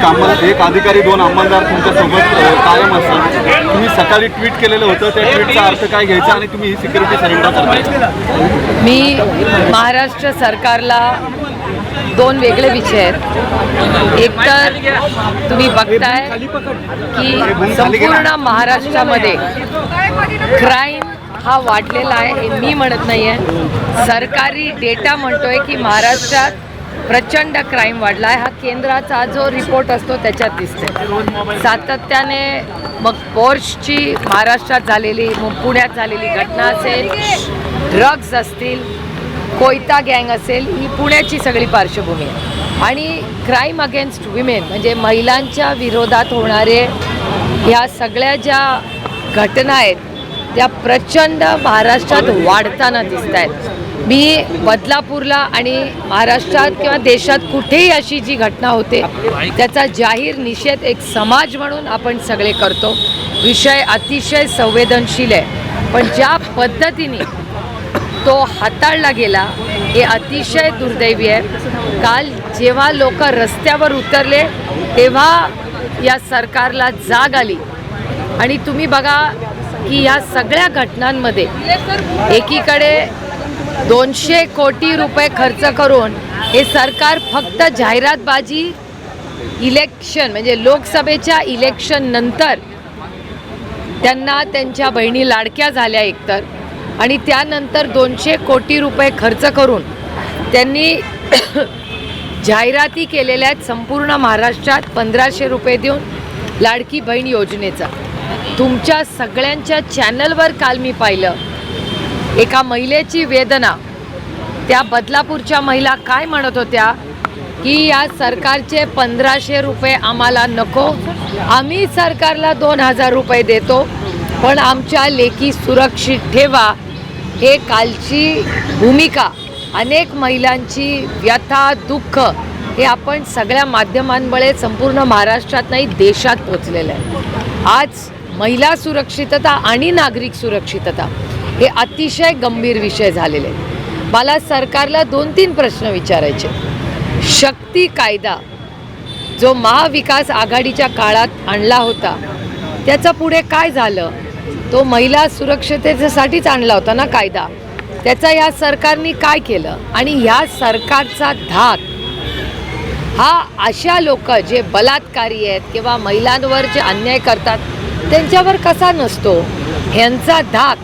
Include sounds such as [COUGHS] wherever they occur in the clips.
एक अंमल एक अधिकारी दोन अंमलदार तुमच्यासोबत कायम असतात. तुम्ही सकाळी ट्विट केलेलं होतं त्या ट्विटचा अर्थ काय घ्यायचा आणि तुम्ही ही सिक्युरिटी सरेंडर करताय? मी महाराष्ट्र सरकारला दोन वेगळे विषय आहेत. एक तर तुम्ही बघताय की संपूर्ण महाराष्ट्रामध्ये क्राईम हा वाढलेला आहे हे मी म्हणत नाही आहे सरकारी डेटा म्हणतोय की महाराष्ट्रात प्रचंड क्राईम वाढला आहे हा केंद्राचा जो रिपोर्ट असतो त्याच्यात दिसते सातत्याने मग पोर्शची महाराष्ट्रात झालेली मग पुण्यात झालेली घटना असेल ड्रग्ज असतील कोयता गँग असेल ही पुण्याची सगळी पार्श्वभूमी आहे. आणि क्राईम अगेन्स्ट विमेन म्हणजे महिलांच्या विरोधात होणारे ह्या सगळ्या ज्या घटना आहेत त्या प्रचंड महाराष्ट्रात वाढताना दिसत आहेत मी बदलापूरला आणि महाराष्ट्रात किंवा देशात कुठेही अशी जी घटना होते त्याचा जाहीर निषेध एक समाज म्हणून आपण सगळे करतो. विषय अतिशय संवेदनशील आहे. पण ज्या पद्धतीने तो हाताळला गेला हे अतिशय दुर्दैवी आहे. काल जेव्हा लोक रस्त्यावर उतरले तेव्हा या सरकारला जाग आली. आणि तुम्ही बघा की या सगळ्या घटनांमध्ये एकीकडे दोनशे कोटी रुपये खर्च करून हे सरकार फक्त जाहिरातबाजी इलेक्शन म्हणजे लोकसभेच्या इलेक्शन नंतर त्यांना त्यांच्या बहिणी लाडक्या झाल्या एकतर. आणि त्यानंतर दोनशे कोटी रुपये खर्च करून त्यांनी [COUGHS] जाहिराती केलेल्या आहेत संपूर्ण महाराष्ट्रात पंधराशे रुपये देऊन लाडकी बहीण योजनेचा. तुमच्या सगळ्यांच्या चॅनलवर काल मी पाहिलं. एका महिलेची वेदना. त्या बदलापूरच्या महिला काय म्हणत होत्या? की या सरकारचे पंधराशे रुपये आम्हाला नको. आम्ही सरकारला दोन हजार रुपये देतो. पण आमच्या लेखी सुरक्षित ठेवा. हे कालची भूमिका. अनेक महिलांची व्यथा दुःख हे आपण सगळ्या माध्यमांमुळे संपूर्ण महाराष्ट्रात नाही देशात पोचलेलं आहे. आज महिला सुरक्षितता आणि नागरिक सुरक्षितता हे अतिशय गंभीर विषय झालेले आहेत. मला सरकारला दोन तीन प्रश्न विचारायचे. शक्ती कायदा जो महाविकास आघाडीच्या काळात आणला होता त्याचं पुढे काय झालं? तो महिला सुरक्षिततेसाठीच आणला होता ना कायदा? त्याचा या सरकारने काय केलं? आणि ह्या सरकारचा धाक? हा अशा लोक जे बलात्कारी आहेत किंवा महिलांवर जे अन्याय करतात त्यांच्यावर कसा नसतो? ह्यांचा धाक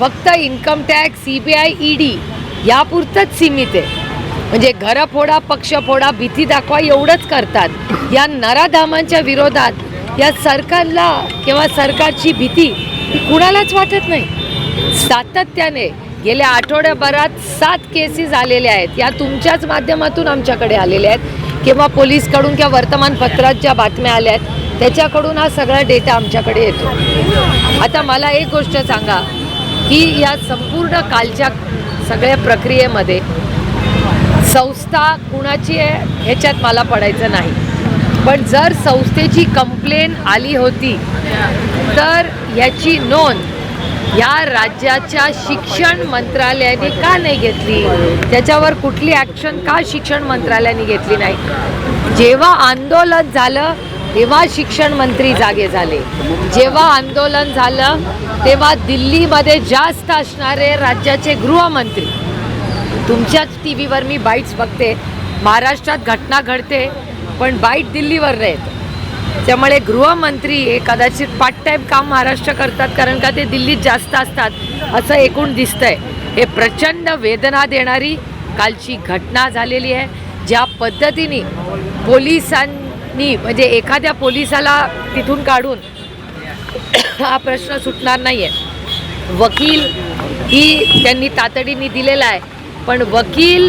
फक्त income tax C B I E D यापुरतंच सीमित आहे. म्हणजे घरं फोडा पक्ष फोडा भीती दाखवा एवढंच करतात. या नराधामांच्या विरोधात या सरकारला किंवा सरकारची भीती कुणालाच वाटत नाही. सातत्याने गेल्या आठवड्याभरात सात केसेस आलेल्या आहेत. या तुमच्याच माध्यमातून आमच्याकडे आलेल्या आहेत. किंवा पोलीसकडून किंवा वर्तमानपत्रात ज्या बातम्या आल्या आहेत त्याच्याकडून हा सगळा डेटा आमच्याकडे येतो. आता मला एक गोष्ट सांगा की या संपूर्ण कालच्या सगळ्या प्रक्रियेमध्ये संस्था कुणाची आहे ह्याच्यात मला पडायचं नाही. पण जर संस्थेची कंप्लेन आली होती तर ह्याची नोंद या राज्याच्या शिक्षण मंत्रालयाने का नाही घेतली? त्याच्यावर कुठली ॲक्शन का शिक्षण मंत्रालयाने घेतली नाही? जेव्हा आंदोलन झालं तेव्हा शिक्षण मंत्री जागे झाले. जेव्हा आंदोलन झालं तेव्हा दिल्लीमध्ये जास्त असणारे राज्याचे गृहमंत्री. तुमच्याच टी व्हीवर मी बाईट्स बघते. महाराष्ट्रात घटना घडते पण बाईट दिल्लीवर नाहीत. त्यामुळे गृहमंत्री हे कदाचित पार्ट टाईम काम महाराष्ट्र करतात कारण का ते दिल्लीत जास्त असतात असं एकूण दिसतंय. हे प्रचंड वेदना देणारी कालची घटना झालेली आहे. ज्या पद्धतीने पोलिसां पोलिसांनी म्हणजे एखाद्या पोलिसाला तिथून काढून हा प्रश्न सुटणार नाही आहे वकील ही त्यांनी तातडीने दिलेला आहे. पण वकील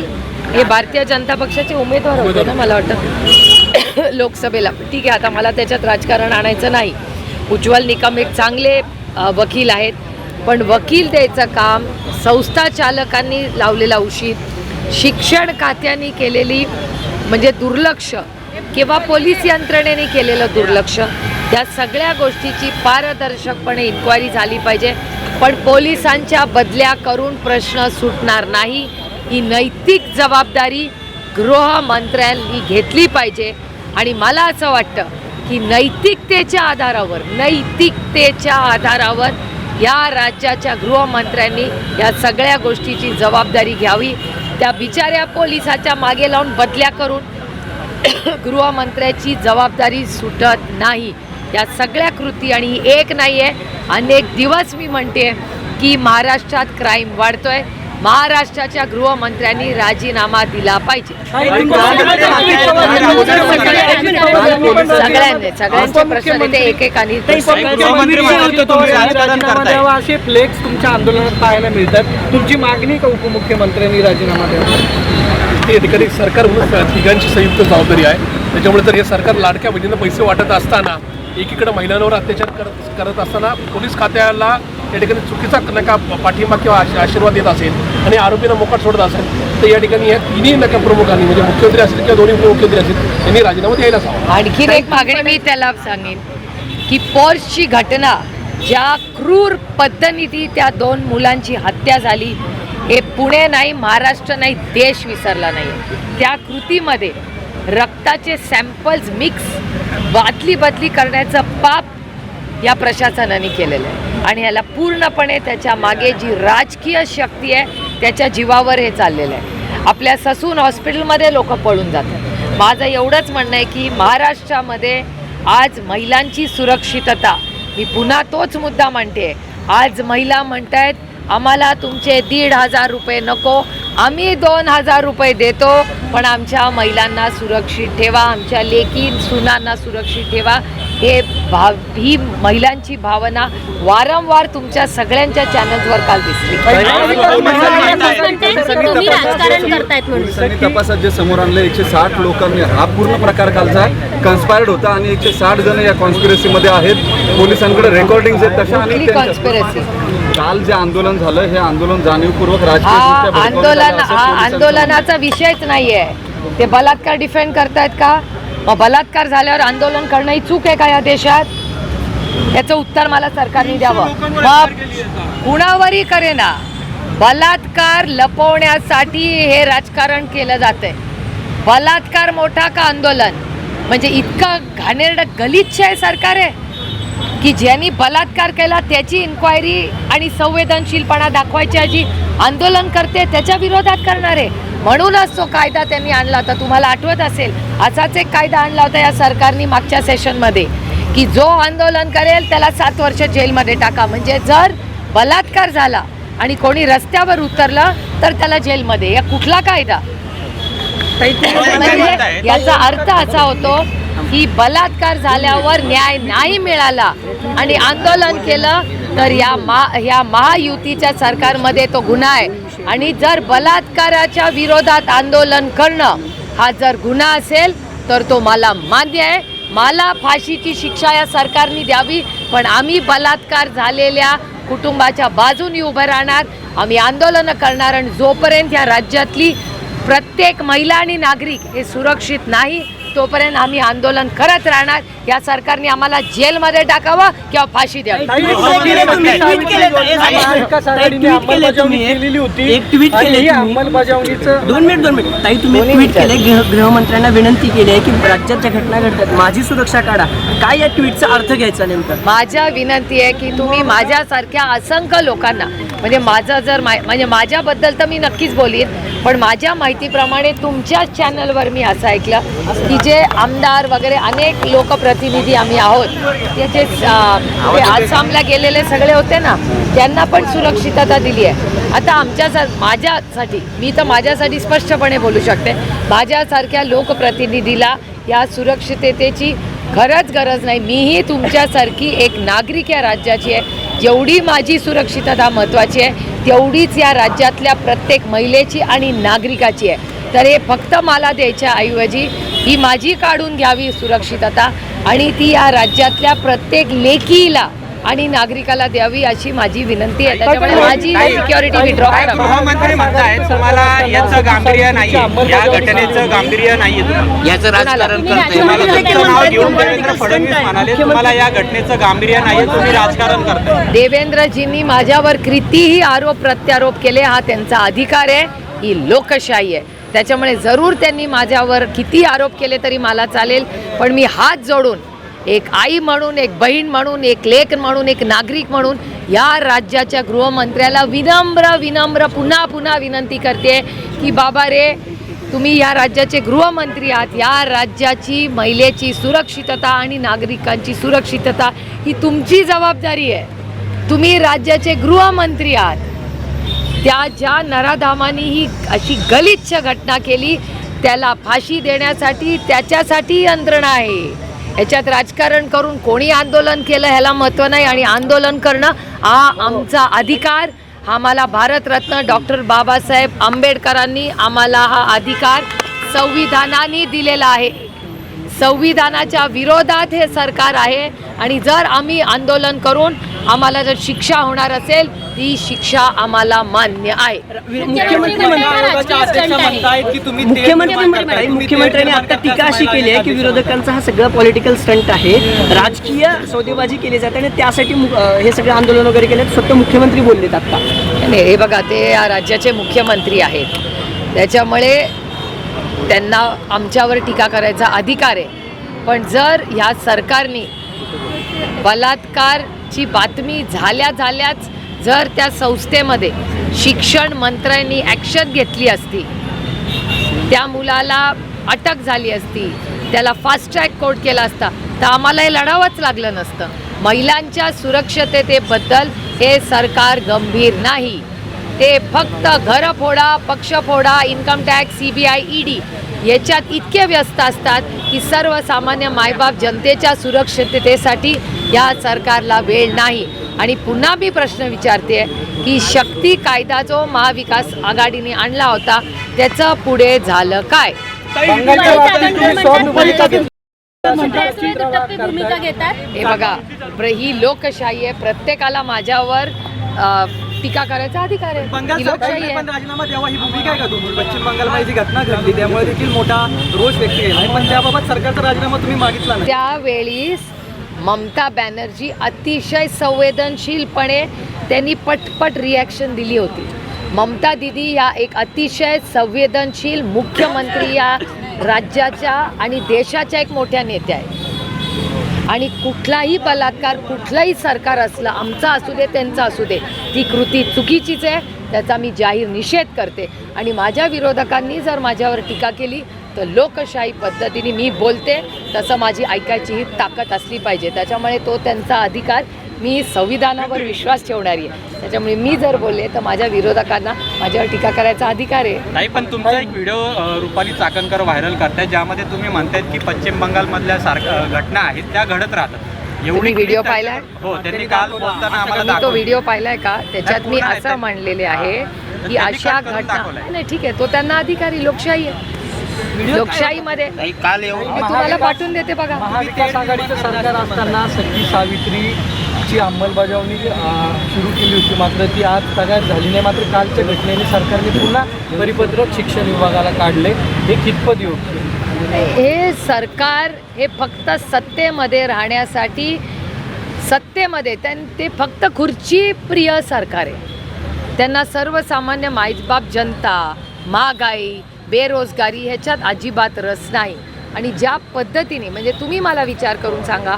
हे भारतीय जनता पक्षाचे उमेदवार होते ना मला वाटतं. [COUGHS] लोकसभेला. ठीक आहे आता मला त्याच्यात राजकारण आणायचं नाही. उज्ज्वल निकम एक चांगले वकील आहेत. पण वकील द्यायचं काम संस्था चालकांनी लावलेला उशीर शिक्षण खात्याने केलेली म्हणजे दुर्लक्ष किंवा पोलीस यंत्रणेने केलेलं दुर्लक्ष. या सगळ्या गोष्टीची पारदर्शकपणे इन्क्वायरी झाली पाहिजे. पण पोलिसांच्या बदल्या करून प्रश्न सुटणार नाही. ही नैतिक जबाबदारी गृहमंत्र्यांनी घेतली पाहिजे. आणि मला असं वाटतं की नैतिकतेच्या आधारावर नैतिकतेच्या आधारावर या राज्याच्या गृहमंत्र्यांनी या सगळ्या गोष्टीची जबाबदारी घ्यावी. त्या बिचाऱ्या पोलिसाच्या मागे लावून बदल्या करून [COUGHS] गृहमंत्र्याची जबाबदारी सुटत नाही. या सगळ्या कृती आणि एक नाही आहे अनेक दिवस मी म्हणते की महाराष्ट्रात क्राईम वाढतोय. महाराष्ट्राच्या गृहमंत्र्यांनी राजीनामा दिला पाहिजे. सगळ्यांनी सगळ्यांचे प्रश्न ते एकेकाने असे फ्लेक्स तुमच्या आंदोलनात पाहायला मिळतात. तुमची मागणी का उपमुख्यमंत्र्यांनी राजीनामा द्यावा? ती अधिकारी सरकार म्हणून तिघांची संयुक्त जबाबदारी आहे. त्याच्यामुळे तर हे सरकार लाडक्या बहिणींना पैसे वाटत असताना एकीकडे महिलांवर अत्याचार करत करत असताना पोलीस खात्याला या ठिकाणी चुकीचा नका पाठिंबा किंवा आश- आशीर्वाद देत असेल आणि आरोपींना मोकाट सोडत असेल तर या ठिकाणी या तिन्ही नका प्रमुखांनी म्हणजे मुख्यमंत्री असतील किंवा दोन्ही उपमुख्यमंत्री असतील यांनी राजीनामा द्यायलाच हवा. आणखीन एक मागणी मी त्याला सांगेन की पोर्सची घटना ज्या क्रूर पद्धतीने त्या दोन मुलांची हत्या झाली हे पुणे नाही महाराष्ट्र नाही देश विसरला नाही त्या कृतीमध्ये रक्ताचे सॅम्पल्स मिक्स बादली बदली करण्याचं पाप या प्रशासनाने केलेलं आहे. आणि याला पूर्णपणे त्याच्यामागे जी राजकीय शक्ती आहे त्याच्या जीवावर हे चाललेलं आहे. आपल्या ससून हॉस्पिटलमध्ये लोक पळून जातात. माझं एवढंच म्हणणं आहे की महाराष्ट्रामध्ये आज महिलांची सुरक्षितता मी पुन्हा तोच मुद्दा मांडते आज महिला म्हणत आहेत आम्हाला तुमचे दीड हजार रुपये नको. आम्ही दोन हजार रुपये देतो पण आमच्या महिलांना सुरक्षित ठेवा आमच्या लेकी सुनांना सुरक्षित ठेवा. हे भाव ही महिलांची भावना वारंवार तुमच्या सगळ्यांच्या चॅनल्सवर काल दिसली. तुम्ही राजकारण करतायत म्हणून. पोलिसांनी तपासात जे समोर आणलं एकशे साठ लोकांनी हा पूर्ण प्रकार कालचा कन्स्पायर्ड होता आणि एकशे साठ जण या कॉन्स्पिरसीमध्ये आहेत. पोलिसांकडे रेकॉर्डिंग आहेत तशा आणि कॉन्स्पिरसी काल जे आंदोलन झालं हे आंदोलन जाणीवपूर्वक राजकीय आंदोलन हा आंदोलनाचा विषयच नाहीये. ते बलात्कार डिफेंड करतायत का? मग बलात्कार झाल्यावर आंदोलन करणं ही चूक आहे का या देशात? याचं उत्तर मला सरकारने द्यावं. मग कुणावरही करेना. बलात्कार लपवण्यासाठी हे राजकारण केलं जातंय. बलात्कार मोठा का आंदोलन? म्हणजे इतकं घाणेरडं गलिच्छ आहे सरकार. आहे की ज्यांनी बलात्कार केला त्याची इन्क्वायरी आणि संवेदनशीलपणा दाखवायची जी आंदोलन करते त्याच्या विरोधात करणार आहे. म्हणूनच तो कायदा त्यांनी आणला. होता तुम्हाला आठवत असेल असाच एक कायदा आणला होता या सरकारने मागच्या सेशनमध्ये की जो आंदोलन करेल त्याला सात वर्ष जेलमध्ये टाका. म्हणजे जर बलात्कार झाला आणि कोणी रस्त्यावर उतरलं तर त्याला जेलमध्ये. या कुठला कायदा? म्हणजे याचा अर्थ असा होतो की बलात्कार झाल्यावर न्याय नाही मिळाला. आणि आंदोलन केलं तर या मा या महायुतीच्या सरकारमध्ये तो गुन्हा आहे. आणि जर बलात्काराच्या विरोधात आंदोलन करणं हा जर गुन्हा असेल तर तो मला मान्य आहे. मला फाशीची शिक्षा या सरकारने द्यावी पण आम्ही बलात्कार झालेल्या कुटुंबाच्या बाजूनी उभं राहणार. आम्ही आंदोलनं करणार आणि जोपर्यंत या राज्यातली प्रत्येक महिला आणि नागरिक हे सुरक्षित नाही तोपर्यंत आम्ही आंदोलन करत राहणार. या सरकारने आम्हाला जेलमध्ये टाकावं किंवा फाशी द्यावी. गृहमंत्र्यांना विनंती केली आहे की राज्यात ज्या घटना घडतात. माझी सुरक्षा काढा. काय या ट्विटचा अर्थ घ्यायचा नेमका? माझ्या विनंती आहे की तुम्ही माझ्यासारख्या असंख्य लोकांना म्हणजे माझं जर मा म्हणजे माझ्याबद्दल तर मी नक्कीच बोलीन पण माझ्या माहितीप्रमाणे तुमच्याच चॅनलवर मी असं ऐकलं की जे आमदार वगैरे अनेक लोकप्रतिनिधी आम्ही आहोत त्याचे अं, आसामला गेलेले सगळे होते ना त्यांना पण सुरक्षितता दिली आहे. आता आमच्या माझ्यासाठी मी तर माझ्यासाठी स्पष्टपणे बोलू शकते माझ्यासारख्या लोकप्रतिनिधीला या सुरक्षिततेची खरंच गरज नाही. मीही तुमच्यासारखी एक नागरिक या राज्याची आहे. जेवढी माझी सुरक्षितता महत्त्वाची आहे तेवढीच या राज्यातल्या प्रत्येक महिलेची आणि नागरिकाची आहे. तर हे फक्त मला द्यायच्या ऐवजी ही माझी काढून घ्यावी सुरक्षितता आणि ती या राज्यातल्या प्रत्येक लेकीला आणि नागरिकाला द्यावी अशी माझी विनंती आहे. त्याच्यामुळे माझी सिक्युरिटी विड्रॉ करा. गृहमंत्री म्हणतायत तुम्हाला याचं गांभीर्य नाही. या घटनेचं गांभीर्य नाहीये तुम्हाला. याचं राजकारण करताय. तुम्हाला तुमचं नाव घेऊन देवेंद्र फडणवीस म्हणाले तुम्हाला या घटनेचं गांभीर्य नाहीये तुम्ही राजकारण करताय. देवेंद्रजींनी माझ्यावर कितीही आरोप प्रत्यारोप केले. हा त्यांचा अधिकार आहे. ही लोकशाही आहे. त्याच्यामुळे जरूर त्यांनी माझ्यावर किती आरोप केले तरी मला चालेल. पण मी हात जोडून एक आई म्हणून एक बहीण म्हणून एक लेख म्हणून एक नागरिक म्हणून या राज्याच्या गृहमंत्र्याला विनम्र विनम्र पुन्हा पुन्हा विनंती करते की बाबा रे तुम्ही या राज्याचे गृहमंत्री आहात. या राज्याची महिलेची सुरक्षितता आणि नागरिकांची सुरक्षितता ही तुमची जबाबदारी आहे. तुम्ही राज्याचे गृहमंत्री आहात. त्या ज्या नराधामाने ही अशी गलिच्छ घटना केली त्याला फाशी देण्यासाठी त्याच्यासाठी यंत्रणा आहे. याच्यात राजकारण करून कोणी आंदोलन केलं ह्याला महत्त्व नाही आणि आंदोलन करणं हा आमचा अधिकार. आम्हाला भारतरत्न डॉक्टर बाबासाहेब आंबेडकरांनी आम्हाला हा अधिकार संविधानाने दिलेला आहे. संविधानाच्या विरोधात हे सरकार आहे आणि जर आम्ही आंदोलन करून आम्हाला जर शिक्षा होणार असेल ती शिक्षा आम्हाला मान्य आहे. मुख्यमंत्री म्हणतायत की तुम्ही मुख्यमंत्री मुख्यमंत्र्यांनी आता टीका अशी केली आहे की विरोधकांचा हा सगळं पॉलिटिकल स्टंट आहे. राजकीय सौदेबाजी केली जाते आणि त्यासाठी हे सगळे आंदोलन वगैरे केले स्वतः मुख्यमंत्री बोललेत आता. हे बघा ते या राज्याचे मुख्यमंत्री आहेत. त्याच्यामुळे त्यांना आमच्यावर टीका करायचा अधिकार आहे. पण जर ह्या सरकारने बलात्कारची बातमी झाल्या झाल्याच जर त्या संस्थेमध्ये शिक्षण मंत्र्यांनी ॲक्शन घेतली असती त्या मुलाला अटक झाली असती त्याला फास्ट ट्रॅक कोर्ट केला असता तर आम्हाला हे लढावंच लागलं नसतं. महिलांच्या सुरक्षिततेबद्दल हे सरकार गंभीर नाही. ते फक्त घरं फोडा पक्ष फोडा income tax C B I ED याच्यात इतके व्यस्त असतात की सर्वसामान्य मायबाप जनतेच्या सुरक्षिततेसाठी या सरकारला वेळ नाही. आणि पुन्हा मी प्रश्न विचारते की शक्ती कायदा जो महाविकास आघाडीने आणला होता त्याचं पुढे झालं काय? भूमिका घेतात. हे बघा ही लोकशाही आहे. प्रत्येकाला माझ्यावर टीका करायचा अधिकार आहे. ही लोकशाही आहे. राजीनामा द्यावा ही भूमिका आहे का तुम्ही पश्चिम बंगालमध्ये जी घटना घडली त्यामुळे देखील मोठा रोष व्यक्त केला आहे. पण त्याबाबत सरकारचा राजीनामा तुम्ही मागितला नाही. त्यावेळी ममता बॅनर्जी अतिशय संवेदनशीलपणे त्यांनी पटपट रिॲक्शन दिली होती. ममता दिदी या एक अतिशय संवेदनशील मुख्यमंत्री या राज्याच्या आणि देशाच्या एक मोठ्या नेत्या आहेत. आणि कुठलाही बलात्कार कुठलंही सरकार असलं आमचं असू दे त्यांचं असू दे ती कृती चुकीचीच आहे त्याचा मी जाहीर निषेध करते. आणि माझ्या विरोधकांनी जर माझ्यावर टीका केली तर लोकशाही पद्धतीने मी बोलते तसं माझी ऐकायची ही ताकद असली पाहिजे. त्याच्यामुळे तो त्यांचा अधिकार मी संविधानावर विश्वास ठेवणारी आहे त्याच्यामुळे मी जर बोलले तर माझ्या विरोधकांना माझ्यावर टीका करायचा अधिकार आहे नाही पण तुमचा एक व्हिडिओ रुपाली चाकणकर व्हायरल करताय ज्यामध्ये तुम्ही म्हणतायत की पश्चिम बंगालमधल्या सारख्या घटना आहेत त्या घडत राहतात तुम्ही व्हिडिओ पाहिलाय? हो त्यांनी काल बोलताना तो. व्हिडिओ पाहिलाय का त्याच्यात मी असं ते. म्हणलेले आहे की अशा घटना. नाही ठीक आहे तो त्यांना अधिकारी लोकशाही आहे लोकशाहीमध्ये मी तुम्हाला पाठवून देते बघा महाविकास आघाडीचं सरकार असताना सती सावित्रीची अंमलबजावणी सुरू केली होती. मात्र ती आज सगळ्यात झाली नाही. मात्र कालच्या घटनेने सरकारने पुन्हा परिपत्रक शिक्षण विभागाला काढले. हे कितपत योग्य? हे सरकार हे फक्त सत्तेमध्ये राहण्यासाठी सत्तेमध्ये त्यां ते फक्त खुर्ची प्रिय सरकार आहे. त्यांना सर्वसामान्य माईजबाप जनता महागाई बेरोजगारी ह्याच्यात अजिबात रस नाही. आणि ज्या पद्धतीने म्हणजे तुम्ही मला विचार करून सांगा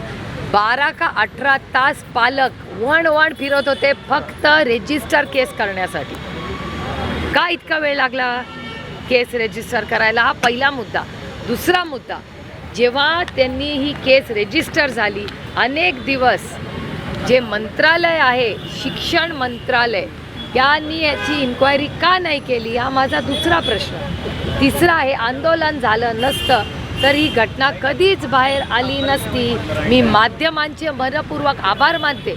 बारा का अठरा तास पालक वण वण फिरत होते फक्त रेजिस्टर केस करण्यासाठी. का इतका वेळ लागला केस रेजिस्टर करायला? हा पहिला मुद्दा. दुसरा मुद्दा जेव्हा त्यांनी ही केस रेजिस्टर झाली अनेक दिवस जे मंत्रालय आहे शिक्षण मंत्रालय यांनी याची इन्क्वायरी का नाही केली? हा माझा दुसरा प्रश्न. तिसरा आहे आंदोलन झालं नसतं. तर ही घटना कधीच बाहेर आली नसती. मी माध्यमांचे मनपूर्वक आभार मानते.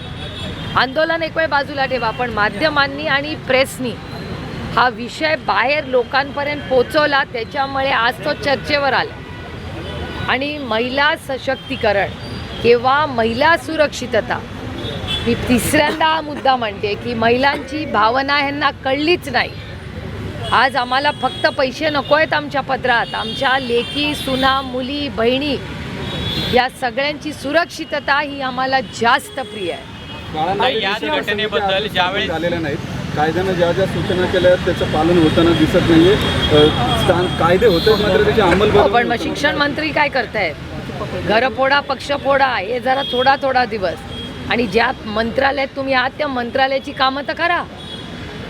आंदोलन एक वेळ बाजूला ठेवा पण माध्यमांनी आणि प्रेसनी हा विषय बाहेर लोकांपर्यंत पोचवला त्याच्यामुळे आज तो चर्चेवर आला. आणि महिला सशक्तीकरण किंवा महिला सुरक्षितता मी तिसऱ्यांदा हा मुद्दा म्हणते की महिलांची भावना ह्यांना कळलीच नाही. आज आम्हाला फक्त पैसे नको आहेत आमच्या पदरात. आमच्या लेकी सुना मुली बहिणी या सगळ्यांची सुरक्षितता ही आम्हाला जास्त प्रिय आहे. नाही, याच घटनेबद्दल ज्यावेळी झालेल्या नाहीत. कायद्यानं ज्या ज्या सूचना केल्या आहेत त्याचं पालन होताना दिसत नाहीये. अ, स्थान कायदे होते मात्र त्याची हो, पण मग शिक्षण मंत्री काय करतायत? घर फोडा पक्ष फोडा हे जरा थोडा थोडा दिवस. आणि ज्या मंत्रालयात तुम्ही आहात त्या मंत्रालयाची कामं तर करा.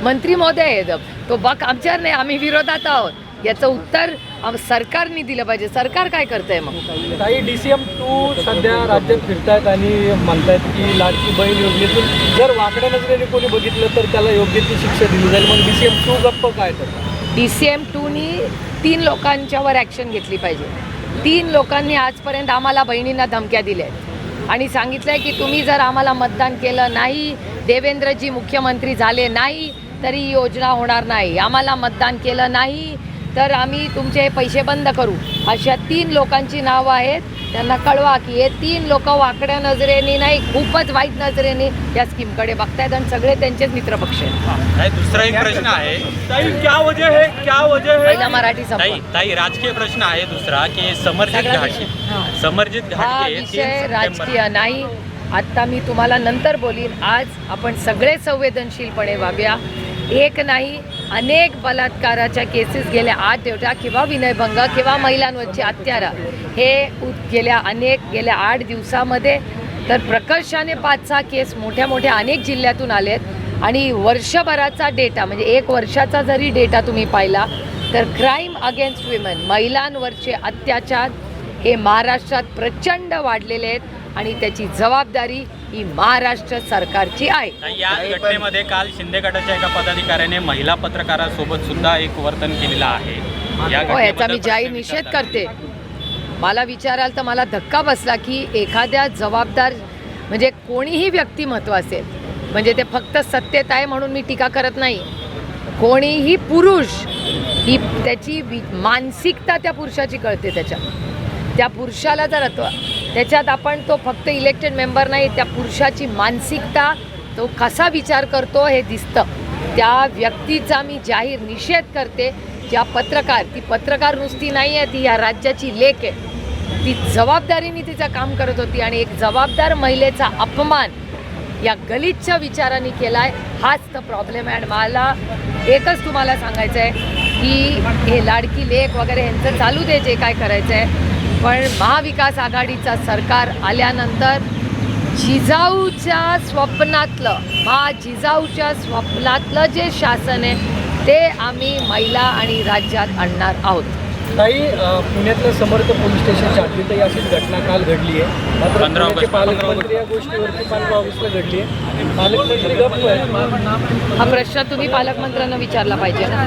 मंत्री महोदय आहेत. तो बक आमच्यावर नाही आम्ही विरोधात आहोत. याचं उत्तर सरकारने दिलं पाहिजे. सरकार काय करतंय मग? काही डी सी एम टू सध्या राज्यात फिरतायत आणि म्हणतायत की लाडकी बहीण योजनेतून जर वाकड्या नजरेने कोणी बघितलं तर त्याला योग्य ती शिक्षा दिली जाईल. मग डी सी एम टू गप्प काय तर? डी सी एम टूनी तीन लोकांच्यावर ॲक्शन घेतली पाहिजे. तीन लोकांनी आजपर्यंत आम्हाला बहिणींना धमक्या दिल्या आहेत आणि सांगितलं आहे की तुम्ही जर आम्हाला मतदान केलं नाही देवेंद्रजी मुख्यमंत्री झाले नाही तरी ही योजना होणार नाही. आम्हाला मतदान केलं नाही तर आम्ही तुमचे पैसे बंद करू. अशा तीन लोकांची नावं आहेत. त्यांना कळवा की हे तीन लोक वाकड्या नजरेने नाही खूपच वाईट नजरेने या स्कीमकडे बघतायत आणि सगळे त्यांचेच मित्रपक्ष आहेत. ताई, दुसरा एक प्रश्न आहे. पहिला मराठी ताई ताई राजकीय प्रश्न आहे दुसरा की समर्जित घाटगे. हां. समर्जित हा विषय राजकीय नाही. आत्ता मी तुम्हाला नंतर बोलीन. आज आपण सगळे संवेदनशीलपणे वागूया. एक नाही अनेक बलात्काराच्या केसेस गेल्या आठ किंवा विनयभंग किंवा महिलांवरची अत्यारा हे गेल्या अनेक गेल्या आठ दिवसामध्ये तर प्रकर्षाने पाच सहा केस मोठ्या मोठ्या अनेक जिल्ह्यातून आलेत. आणि वर्षभराचा डेटा म्हणजे एक वर्षाचा जरी डेटा तुम्ही पाहिला तर क्राईम अगेन्स्ट विमेन महिलांवरचे अत्याचार हे महाराष्ट्रात प्रचंड वाढलेले आहेत. आणि त्याची जबाबदारी ही महाराष्ट्र सरकारची आहे. या घटनेमध्ये काल शिंदे गटाच्या एका पदाधिकाऱ्याने महिला पत्रकारासोबत सुद्धा एक वर्तन केलेलं आहे. हो याचा मी जाहीर निषेध. करते. मला विचाराल तर मला धक्का बसला की एखाद्या जबाबदार म्हणजे कोणीही व्यक्तिमत्व असेल म्हणजे ते फक्त सत्तेत आहे म्हणून मी टीका करत नाही. कोणीही पुरुष ही त्याची मानसिकता त्या पुरुषाची कळते त्याच्यात. त्या पुरुषाला जर त्याच्यात आपण तो फक्त इलेक्टेड मेंबर नाही त्या पुरुषाची मानसिकता तो कसा विचार करतो हे दिसतं. त्या व्यक्तीचा मी जाहीर निषेध करते ज्या पत्रकार ती पत्रकार नुसती नाही आहे ती या राज्याची लेख आहे. ती जबाबदारीने तिचं काम करत होती आणि एक जबाबदार महिलेचा अपमान या गलिच्छ विचारांनी केला आहे हाच तर प्रॉब्लेम आहे. आणि मला एकच तुम्हाला सांगायचं आहे की हे लाडकी लेख वगैरे यांचं चालू दे जे काय करायचं आहे पण महाविकास आघाडीचा सरकार आल्यानंतर जिजाऊच्या स्वप्नातलं महा जिजाऊच्या स्वप्नातलं जे शासन आहे ते आम्ही महिला आणि राज्यात आणणार आहोत. ताई अ, पुण्यातलं समर्थ पोलीस स्टेशनच्या हद्दीतही अशीच घटना काल घडली आहे. मात्र पुण्याचे ऑगस्ट- पालकमंत्री या गोष्टीवरती पंधरा ऑगस्टला घडली आहे. पालकमंत्री गप्प आहेत हा प्रश्न तुम्ही पालकमंत्र्यांना विचारला पाहिजे ना.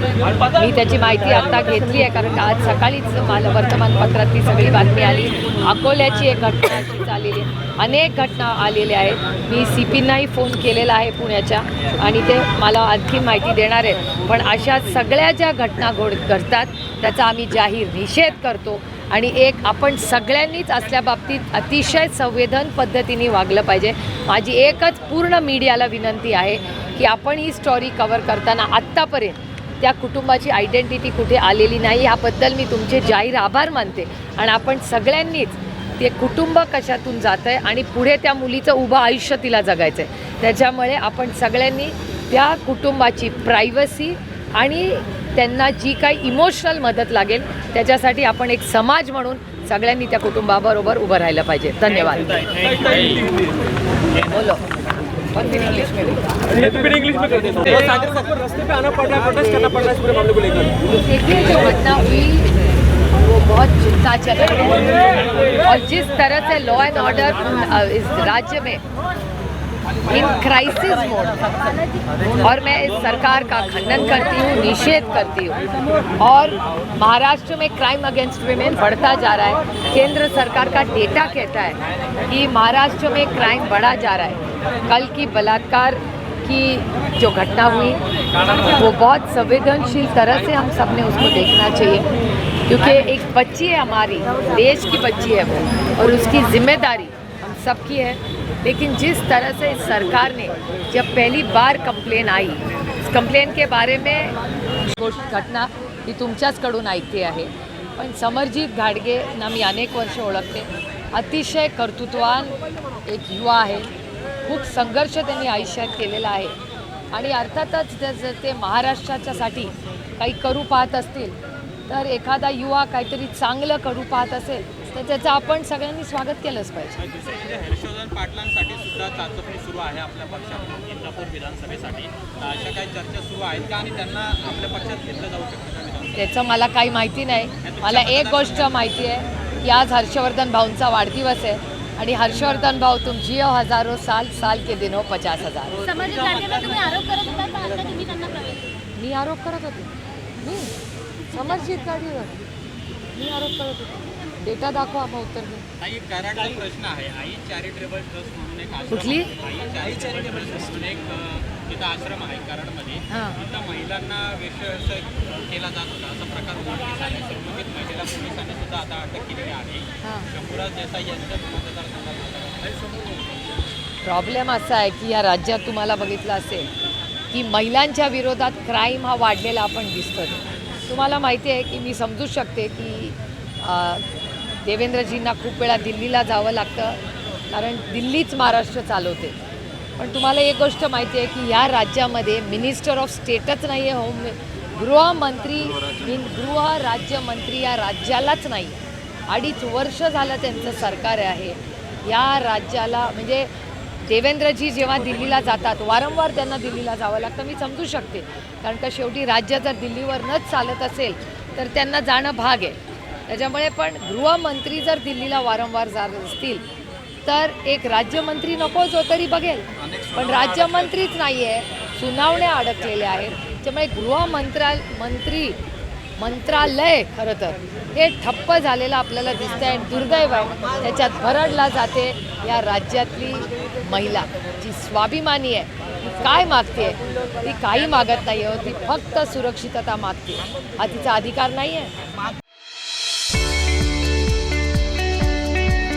मी त्याची माहिती आता घेतली आहे कारण आज सकाळीच मला वर्तमानपत्रात ती सगळी बातमी आली. अकोल्याची एक घटना आलेली आहे. अनेक घटना आलेल्या आहेत. मी सी पींनाही फोन केलेला आहे पुण्याच्या आणि ते मला आणखी माहिती देणार आहेत. पण अशा सगळ्या ज्या घटना घोड घडतात त्याचा आम्ही जाहीर निषेध करतो आणि एक आपण सगळ्यांनीच असल्या बाबतीत अतिशय संवेदन पद्धतीने वागलं पाहिजे. माझी एकच पूर्ण मीडियाला विनंती आहे की आपण ही स्टोरी कवर करताना आत्तापर्यंत त्या कुटुंबाची आयडेंटिटी कुठे आलेली नाही याबद्दल मी तुमचे जाहीर आभार मानते. आणि आपण सगळ्यांनीच ते कुटुंब कशातून जात आहे आणि पुढे त्या मुलीचं उभं आयुष्य तिला जगायचं आहे त्याच्यामुळे आपण सगळ्यांनी त्या कुटुंबाची प्रायव्हसी आणि त्यांना जी काही इमोशनल मदत लागेल त्याच्यासाठी आपण एक समाज म्हणून सगळ्यांनी त्या कुटुंबाबरोबर उभं राहिलं पाहिजे. धन्यवाद. बोलो। देखिए जो घटना हुई वो बहुत चिंता चल रही है। और जिस तरह से लॉ एंड ऑर्डर इस राज्य में इन क्राइसिस मोड और मैं इस सरकार का खंडन करती हूँ, निषेध करती हूँ। और महाराष्ट्र में क्राइम अगेंस्ट वुमेन बढ़ता जा रहा है। केंद्र सरकार का डेटा कहता है कि महाराष्ट्र में क्राइम बढ़ा जा रहा है। कल की बलात्कार की जो घटना हुई वो बहुत संवेदनशील तरह से हम सबने उसको देखना चाहिए। क्योंकि एक बच्ची है हमारी देश की बच्ची है वो और उसकी जिम्मेदारी हम सबकी है। लेकिन जिस तरह से इस सरकार ने जब पहली बार कंप्लेन आई इस कंप्लेन के बारे में घटना ही तुमच्याचकडून ऐकते आहे। पण समरजित घाडगे आम्ही अनेक वर्ष ओळखते? अतिशय कर्तृत्वान एक युवा आहे खूप संघर्ष त्यांनी आयुष्यात केलेला आहे. आणि अर्थातच जर जर ते महाराष्ट्राच्यासाठी काही करू पाहत असतील तर एखादा युवा काहीतरी चांगलं करू पाहत असेल तर त्याचं आपण सगळ्यांनी स्वागत केलंच पाहिजे. म्हणजे हर्षवर्धन पाटलांसाठी सुद्धा चाचपणी सुरू आहे आपल्या पक्षात इंदापूर विधानसभेसाठी. अशा काही चर्चा सुरू आहेत का? आणि त्यांना आपल्या पक्षात घेतलं जाऊ शकतं? त्याचं मला काही माहिती नाही. मला एक गोष्ट माहिती आहे की आज हर्षवर्धन भाऊंचा वाढदिवस आहे. आणि हर्षवर्धन भाऊ तुम जियो हजारो साल साल के दिनो पचास हजार. समाजिक लाडक्यावर तुम्ही आरोप करत होता का? आता तुम्ही त्यांना प्रवेश मी आरोप करत होते. मी समर्जित गाडीवर मी आरोप करत होते. डेटा दाखवा मग उत्तर दे ताई कराडचा प्रश्न आहे. आई चॅरिटेबल ट्रस्ट म्हणून एक आश्रम कुठली? आहे. आई चॅरिटेबल ट्रस्ट म्हणून एक अ, तिथं आश्रम आहे कराडमध्ये हां. तिथं महिलांना व्यवसाय केला जात होता. असा प्रकार पोलिसांनी सुद्धा आता अटक केलेली आहे. हां. शंभूराज देसाई यांच्या मतदारसंघात प्रॉब्लेम असा आहे की या राज्यात तुम्हाला बघितलं असेल की महिलांच्या विरोधात क्राईम हा वाढलेला आपण दिसतो तुम्हाला माहिती आहे की मी समजू शकते की देवेंद्रजींना खूप वेळा दिल्लीला जावं लागतं कारण दिल्लीच महाराष्ट्र चालवते. पण तुम्हाला एक गोष्ट माहिती आहे की या राज्यामध्ये मिनिस्टर ऑफ स्टेटच नाही आहे होम गृहमंत्री इन गृह राज्यमंत्री या राज्यालाच नाही. अडीच वर्ष झालं त्यांचं सरकार आहे. या राज्याला म्हणजे देवेंद्रजी जेव्हा दिल्लीला जातात वारंवार त्यांना दिल्लीला जावं लागतं. मी समजू शकते. कारण का शेवटी राज्य जर दिल्लीवर नच चालत असेल तर त्यांना जाणं भाग आहे. त्याच्यामुळे पण गृहमंत्री जर दिल्लीला वारंवार जात असतील तर एक राज्यमंत्री नको जो तरी बघेल. पण राज्यमंत्रीच नाही आहे सुनावण्या अडकलेल्या आहेत. त्यामुळे गृहमंत्रा मंत्री मंत्रालय खरं तर हे ठप्प झालेलं आपल्याला दिसतं आणि दुर्दैव आहे. त्याच्यात भरडला जाते या राज्यातली महिला जी स्वाभिमानी आहे ती काय मागते? ती काही मागत नाही हो ती फक्त सुरक्षितता मागते. हा तिचा अधिकार नाही आहे